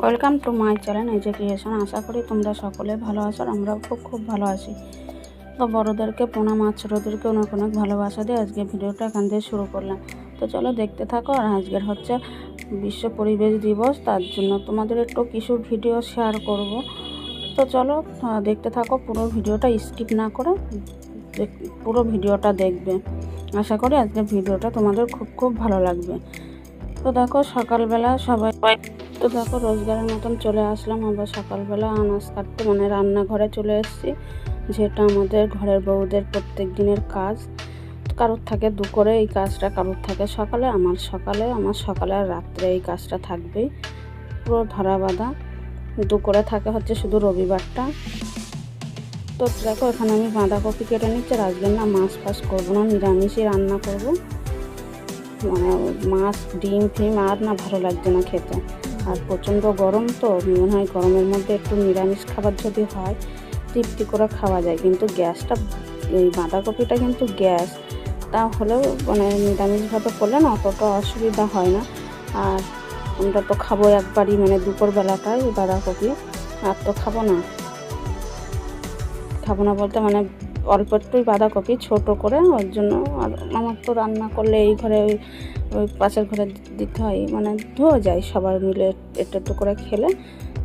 Welcome to my channel এই যে আশা করি তোমরা সকলে ভালো আছো আর আমরাও খুব খুব ভালো আছি। তো বড়োদেরকে প্রণাম আর ছোটোদেরকে অনেক অনেক ভালোবাসা দিয়ে আজকে ভিডিওটা এখান থেকে শুরু করলাম। তো চলো দেখতে থাকো, আর আজকের হচ্ছে বিশ্ব পরিবেশ দিবস, তার জন্য তোমাদের একটু কিছু ভিডিও শেয়ার করব। তো চলো দেখতে থাকো, পুরো ভিডিওটা স্কিপ না করে পুরো ভিডিওটা দেখবে। আশা করি আজকের ভিডিওটা তোমাদের খুব খুব ভালো লাগবে। তো দেখো, সকালবেলা সবাই তো দেখো, রোজগারের মতন চলে আসলাম আবার সকালবেলা। আনাজ কাটতে মানে রান্নাঘরে চলে এসেছি, যেটা আমাদের ঘরের বউদের প্রত্যেক দিনের কাজ। কারোর থাকে দুপুরে, এই কাজটা কারোর থাকে সকালে, আমার সকালে আমার সকালে আর রাত্রে এই কাজটা থাকবেই। পুরো ধরা বাঁধা। দুপুরে থাকে হচ্ছে শুধু রবিবারটা। তো দেখো, এখানে আমি বাঁধাকপি কেটে নিচ্ছি, আর না মাছ ফাছ করব না, নিরামিষই রান্না করব। মানে মাছ, ডিম, ফিম, আর না ভালো লাগছে না খেতে। আর প্রচণ্ড গরম তো মনে হয় গরমের মধ্যে একটু নিরামিষ খাবার যদি হয়, তৃপ্তি করে খাওয়া যায়। কিন্তু গ্যাসটা, এই বাঁধাকপিটা কিন্তু গ্যাস তা হলেও মানে নিরামিষভাবে করলে না অতটা অসুবিধা হয় না। আর আমরা তো খাব একবারই মানে দুপুরবেলাটায় বাঁধাকপি আর তো খাব না। খাব না বলতে মানে অল্প একটুই বাঁধাকপি ছোট করে, ওর জন্য আর আমার তো রান্না করলে এই ঘরে ওই ওই পাশের ঘরে দিতে হয় মানে ধোয়া যায় সবার মিলে একটু একটু করে খেলে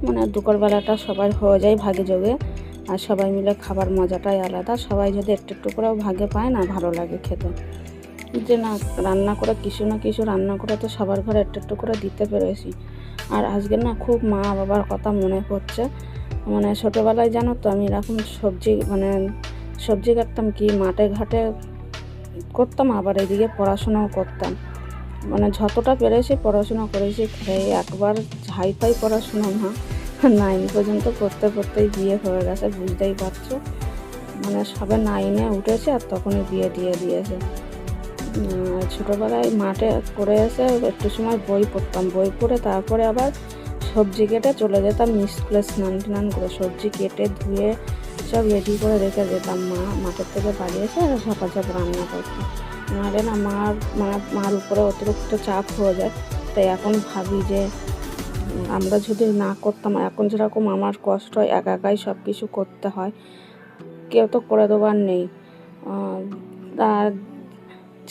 মানে দুপুরবেলাটা সবার হয়ে যায় ভাগে যোগে, আর সবাই মিলে খাবার মজাটাই আলাদা, সবাই যদি একটু একটু করেও ভাগে পায় না, ভালো লাগে খেতে। যে না, রান্না করে কিছু না কিছু রান্না করে তো সবার ঘরে একটু একটু করে দিতে পেরেছি। আর আজকে না খুব মা বাবার কথা মনে পড়ছে মানে ছোটোবেলায় জানো তো আমি এরকম সবজি মানে সবজি কাটতাম কি, মাঠে ঘাটে করতাম, আবার এদিকে পড়াশোনাও করতাম। মানে যতটা পেরেছি পড়াশোনা করেছি খেয়ে একবার হাই ফাই পড়াশোনা না নাইন পর্যন্ত পড়তে পড়তেই বিয়ে হয়ে গেছে, বুঝতেই পারছ? মানে সবে নাইনে উঠেছে আর তখনই বিয়ে দিয়ে দিয়েছে। ছোটোবেলায় মাঠে করে এসে একটু সময় বই পড়তাম, বই পড়ে তারপরে আবার সবজি কেটে চলে যেতাম স্কুলে স্নান টান করে সবজি কেটে ধুয়ে সব রেডি করে রেখে যেতাম মা, মাঠের থেকে বাড়ি এসে ঝাপা ঝাপ রান্না করতাম। নাহলে না মার মার উপরে অতিরিক্ত চাপ হয়ে যায়। তাই এখন ভাবি যে, আমরা যদি না করতাম, এখন যেরকম আমার কষ্ট হয়, একা একাই সব কিছু করতে হয়, কেউ তো করে দেবার নেই। আর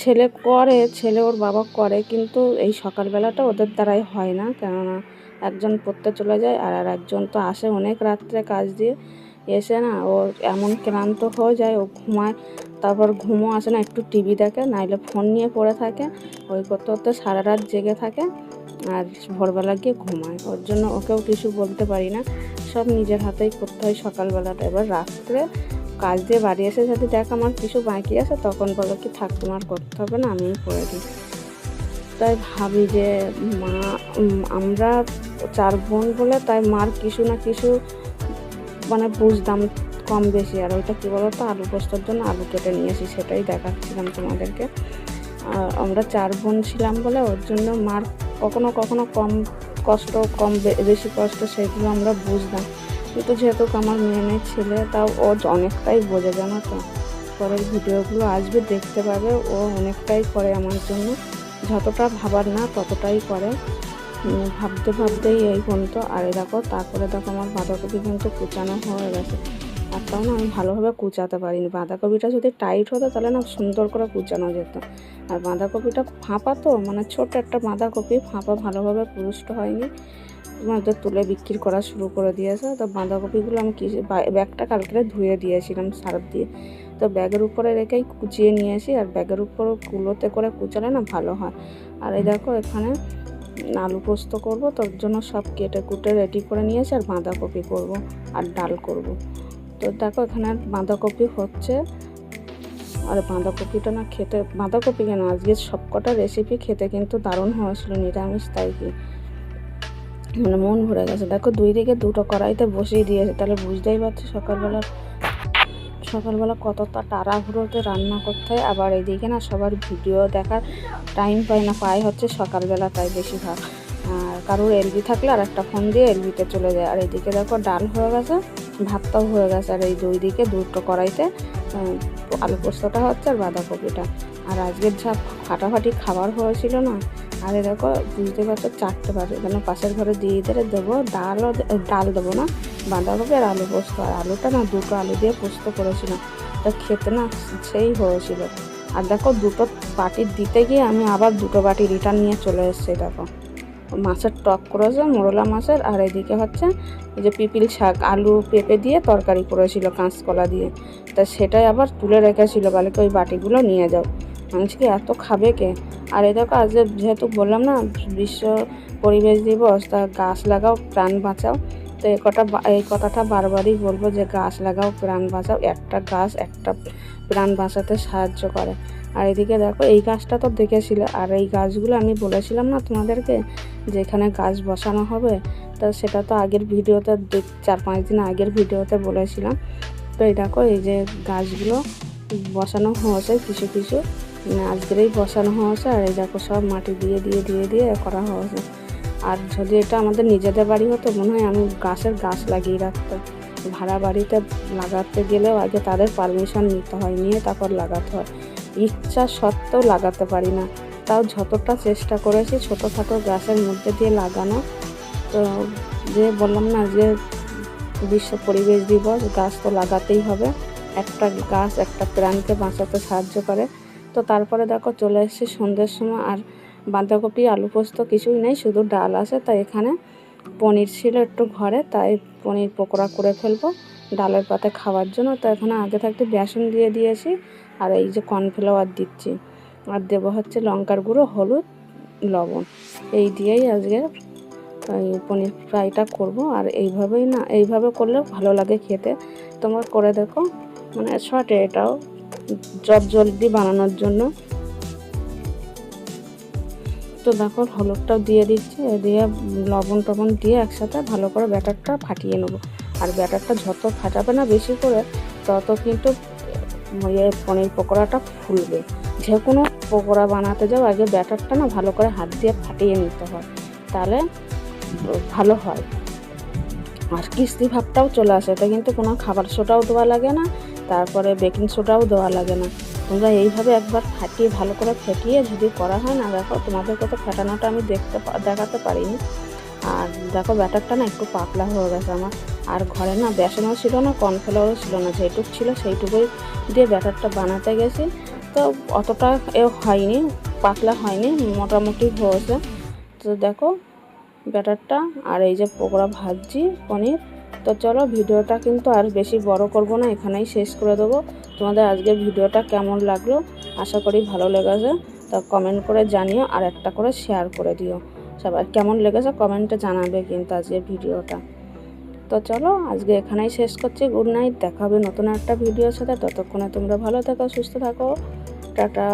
ছেলে করে, ছেলে ওর বাবা করে, কিন্তু এই সকালবেলাটা ওদের দ্বারাই হয় না। কেননা একজন পড়তে চলে যায়, আর আর একজন তো আসে অনেক রাত্রে কাজ দিয়ে। এসে না, ও এমন ক্লান্ত হয়ে যায়, ও ঘুমায় তারপর ঘুমও আসে না, একটু টিভি দেখে, নাইলে ফোন নিয়ে পড়ে থাকে, ওই করতে করতে সারা রাত জেগে থাকে, আর ভোরবেলা গিয়ে ঘুমায়। ওর জন্য ওকেও কিছু বলতে পারি না, সব নিজের হাতেই করতে হয় সকালবেলাটা। এবার রাত্রে কাজ দিয়ে বাড়ি এসে যদি দেখ আমার কিছু বাকি আছে, তখন বলো কি, থাক, তোমার করতে হবে না, আমিই করে দিই। তাই ভাবি যে, মা আমরা চার বোন বলে তাই মার কিছু না কিছু মানে বুঝতাম কম বেশি। আর ওইটা কী বলতো? আলু পোস্তর জন্য আলু কেটে নিয়েছি সেটাই দেখাচ্ছিলাম তোমাদেরকে। আর আমরা চার বোন ছিলাম বলে ওর জন্য মার কখনো কখনো কম কষ্ট, কম বেশি কষ্ট সেগুলো আমরা বুঝতাম। কিন্তু যেহেতু আমার মেয়ে মেয়ে ছেলে, তাও ও অনেকটাই বোঝে, জানো তো? পরের ভিডিওগুলো আসবে, দেখতে পাবে। ও অনেকটাই করে আমার জন্য। যতটা ভাবার না ততটাই করে। ভাবতে ভাবতেই এই পর্যন্ত আর দেখো, তারপরে দেখো আমার বাঁধাকপি কিন্তু কুচানো হয়ে গেছে। আর তাও না আমি ভালোভাবে কুচাতে পারিনি। বাঁধাকপিটা যদি টাইট হতো তাহলে না সুন্দর করে কুচানো যেত। আর বাঁধাকপিটা ফাঁপা তো মানে ছোট একটা বাঁধাকপি, ফাঁপা ভালোভাবে পুরুষ্ট হয়নি। মধ্যে তুলে বিক্রি করা শুরু করে দিয়েছে। তো বাঁধাকপিগুলো আমি ব্যাগটা কালকে ধুয়ে দিয়েছিলাম সার্ফ দিয়ে। তো ব্যাগের উপরে রেখেই কুচিয়ে নিয়েছি আর ব্যাগের উপর কুলোতে করে কুচালে না ভালো হয়। আর এই দেখো এখানে আলু পোস্ত করব, তোর জন্য সব কেটে কুটে রেডি করে নিয়েছি আর বাঁধাকপি করব আর ডাল করব। তো দেখো এখানে বাঁধাকপি হচ্ছে। আর বাঁধাকপিটা না খেতে, বাঁধাকপি কেন? আজকে সবকটা রেসিপি খেতে কিন্তু দারুণ হয়েছিল, নিরামিষ তাই কি? মানে মন ভরে গেছে। দেখো দুই দিকে দুটো কড়াইতে বসিয়ে দিয়েছে, তাহলে বুঝতেই পারছ সকালবেলা সকালবেলা কতটা তাড়াহুড়োতে রান্না করতে হয়। আবার এদিকে না সবার ভিডিও দেখার টাইম পায় না পায় হচ্ছে সকালবেলাটাই বেশিরভাগ। আর কারোর এলবি থাকলে আর একটা ফোন দিয়ে এলবিতে চলে যায়। আর এদিকে দেখো ডাল হয়ে গেছে, ভাতটাও হয়ে গেছে। আর এই দুই দিকে দুটো কড়াইতে আলু পোস্তটা হচ্ছে আর বাঁধাকপিটা। আর আজকের যা ফাটাফাটি খাবার হয়েছিল না, আর এ দেখো বুঝতে পারছ চারটে বাজে এখানে পাশের ঘরে দিয়ে দিলে দেবো ডালও ডাল দেবো না, বাঁধাকপি আর আলু পোস্ত। আর আলুটা না দুটো আলু দিয়ে পোস্ত করেছিলাম। তা খেতে না সেই হয়েছিল। আর দেখো দুটো বাটি দিতে গিয়ে আমি আবার দুটো বাটি রিটার্ন নিয়ে চলে এসেছি, দেখো। মাছের টক করেছে, মোরলা মাছের, আর এদিকে হচ্ছে ওই যে পিপিল শাক, আলু পেঁপে দিয়ে তরকারি করেছিল কাঁচকলা দিয়ে। তা সেটাই আবার তুলে রেখেছিল বালিকে ওই বাটিগুলো নিয়ে যাও। মানুষকে এত খাবে কে? আর এ দেখো, আজ যেহেতু বললাম না, বিশ্ব পরিবেশ দিবস, তা গাছ লাগাও, প্রাণ বাঁচাও। তো এই কটা এই কথাটা বারবারই বলব যে গাছ লাগাও, প্রাণ বাঁচাও। একটা গাছ একটা প্রাণ বাঁচাতে সাহায্য করে। আর এদিকে দেখো, এই গাছটা তো দেখেছিলে। আর এই গাছগুলো আমি বলেছিলাম না তোমাদেরকে যে এখানে গাছ বসানো হবে? তো সেটা তো আগের ভিডিওতে চার পাঁচ দিন আগের ভিডিওতে বলেছিলাম। তো এই দেখো, এই যে গাছগুলো বসানো হয়েছে কিছু কিছু। আজকেরই বসানো হয়েছে। আর এই দেখো, সব মাটি দিয়ে দিয়ে দিয়ে দিয়ে করা হয়েছে। আর যদি এটা আমাদের নিজেদের বাড়ি হতো, মনে হয় আমি গাছের গাছ লাগিয়ে রাখতাম। ভাড়া বাড়িতে লাগাতে গেলেও আগে তাদের পারমিশন নিতে হয়, নিয়ে তারপর লাগাতে হয়। ইচ্ছা সত্ত্বেও লাগাতে পারি না। তাও যতটা চেষ্টা করেছি ছোটোখাটো গাছের মধ্যে দিয়ে লাগানো। তো যে বললাম না যে বিশ্ব পরিবেশ দিবস, গাছ তো লাগাতেই হবে। একটা গাছ একটা প্রাণকে বাঁচাতে সাহায্য করে। তো তারপরে দেখো চলে এসেছি সন্ধ্যের সময় আর বাঁধাকপি, আলু পোস্ত কিছুই নেই, শুধু ডাল আছে, তাই এখানে পনির ছিল একটু ঘরে, তাই পনির পকোড়া করে ফেলব ডালের পাতে খাওয়ার জন্য। তো এখানে আগে থাকতে বেসন দিয়ে দিয়েছি, আর এই যে কর্নফ্লাওয়ার দিচ্ছি। আর দেবো হচ্ছে লঙ্কার গুঁড়ো, হলুদ, লবণ। এই দিয়েই আজকে পনির ফ্রাইটা করব, আর এইভাবেই না, এইভাবে করলেও ভালো লাগে খেতে। তোমরা করে দেখো মানে শর্টে এটাও জব জলদি বানানোর জন্য। তো দেখো, হলুদটাও দিয়ে দিচ্ছি। দিয়ে লবণ টবণ দিয়ে একসাথে ভালো করে ব্যাটারটা ফাটিয়ে নেব। আর ব্যাটারটা যত ফাটাবে না বেশি করে, তত কিন্তু ইয়ে পনির পকোড়াটা ফুলবে। যে কোনো পকোড়া বানাতে যাও, আগে ব্যাটারটা না ভালো করে হাত দিয়ে ফাটিয়ে নিতে হয়। তাহলে ভালো হয়। আর কিস্তি ভাবটাও চলে আসে এতে কিন্তু কোনো খাবার সোডাও দেওয়া লাগে না, তারপরে বেকিং সোডাও দেওয়া লাগে না। তোমরা এইভাবে একবার ফাটিয়ে ভালো করে ফেটিয়ে যদি করা হয়, না দেখো তোমাদেরকে তো ফেটানোটা আমি দেখতে দেখাতে পারিনি। আর দেখো ব্যাটারটা না একটু পাতলা হয়ে গেছে আমার। আর ঘরে না বেসনও ছিল না, কর্নফ্লাওয়ারও ছিল না, যেটুক ছিল সেইটুকুই দিয়ে ব্যাটারটা বানাতে গেছি। তো অতটা এ হয়নি, পাতলা হয়নি, মোটামুটি হয়েছে। তো দেখো ব্যাটারটা, আর এই যে পকোড়া ভাজছি, পনির। তো চলো ভিডিওটা কিন্তু আর বেশি বড় করব না, এখানেই শেষ করে দেবো। তোমাদের আজকে ভিডিওটা কেমন লাগল? আশা করি ভালো লেগেছে। তা কমেন্ট করে জানিও আর একটা করে শেয়ার করে দিও। সবাই কেমন লেগেছে কমেন্টে জানাবে কিন্তু আজকে ভিডিওটা। তো চলো আজকে এখানেই শেষ করছি। গুড নাইট দেখা হবে নতুন একটা ভিডিওর সাথে। ততক্ষণে তোমরা ভালো থাকো, সুস্থ থাকো। টাটা।